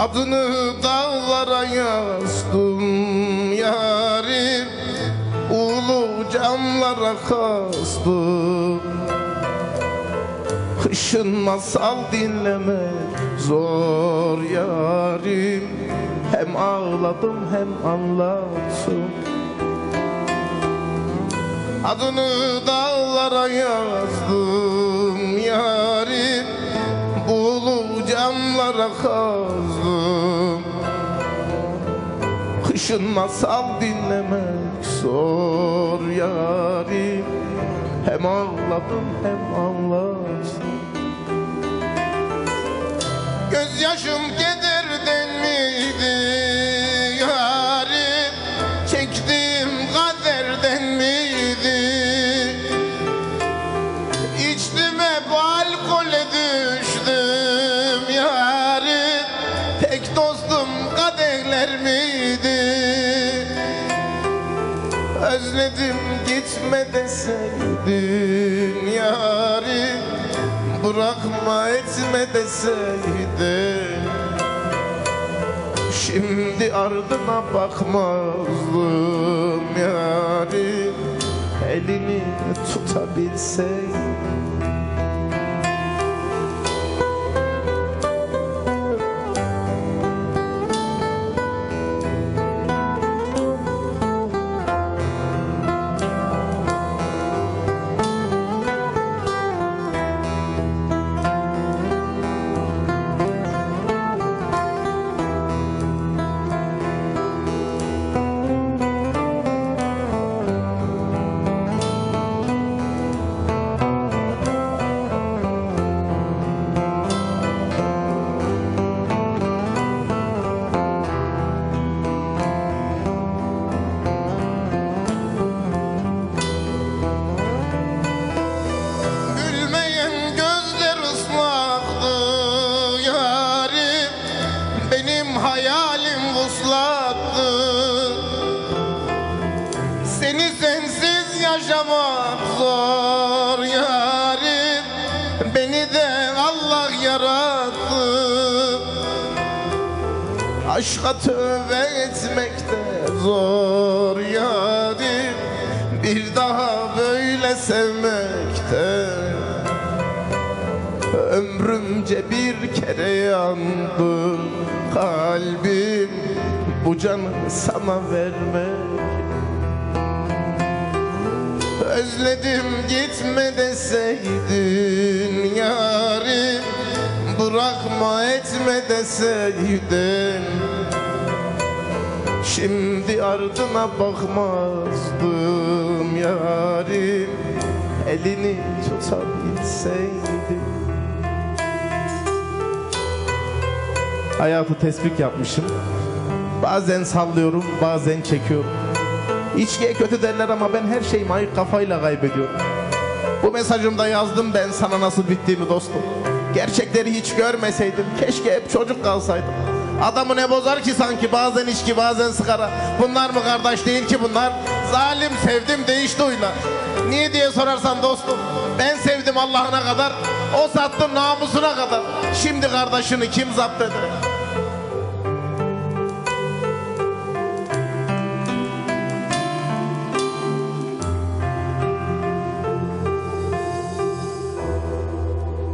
Adını dağlara yazdım yarim Ulu camlara kastım. Kışın masal dinlemek zor yarim Hem ağladım hem anlattım Adını dağlara yazdım yarim Bulu camlara kazdım Kışın masal dinlemek zor yarim. Hem ağladım hem anlattım Gözyaşım kederden kadehler miydi? Özledim gitme deseydin yarim Bırakma etme deseydin Şimdi ardına bakmazdım yarim Elini tutabilseydim Seni sensiz yaşamak zor yarim. Beni de Allah yarattı. Aşka tövbe etmek de zor yarim. Bir daha böyle sevmekte Ömrümce bir kere yandı kalbim. Bu canı sana vermek Özledim gitme deseydin yarim Bırakma etme deseydin. Şimdi ardına bakmazdım yarim Elini tutabilseydim Hayatı tespih yapmışım. Bazen sallıyorum bazen çekiyorum İçkiye kötü derler ama ben her şeyimi ayık kafayla kaybediyorum. Bu mesajımda yazdım ben sana nasıl bittiğimi dostum. Gerçekleri hiç görmeseydim keşke hep çocuk kalsaydım. Adamı ne bozar ki sanki bazen içki bazen sigara. Bunlar mı kardeş değil ki bunlar? Zalim sevdim değişti huylar Niye diye sorarsan dostum Ben sevdim Allah'ına kadar O sattı namusuna kadar. Şimdi kardeşini kim zapt eder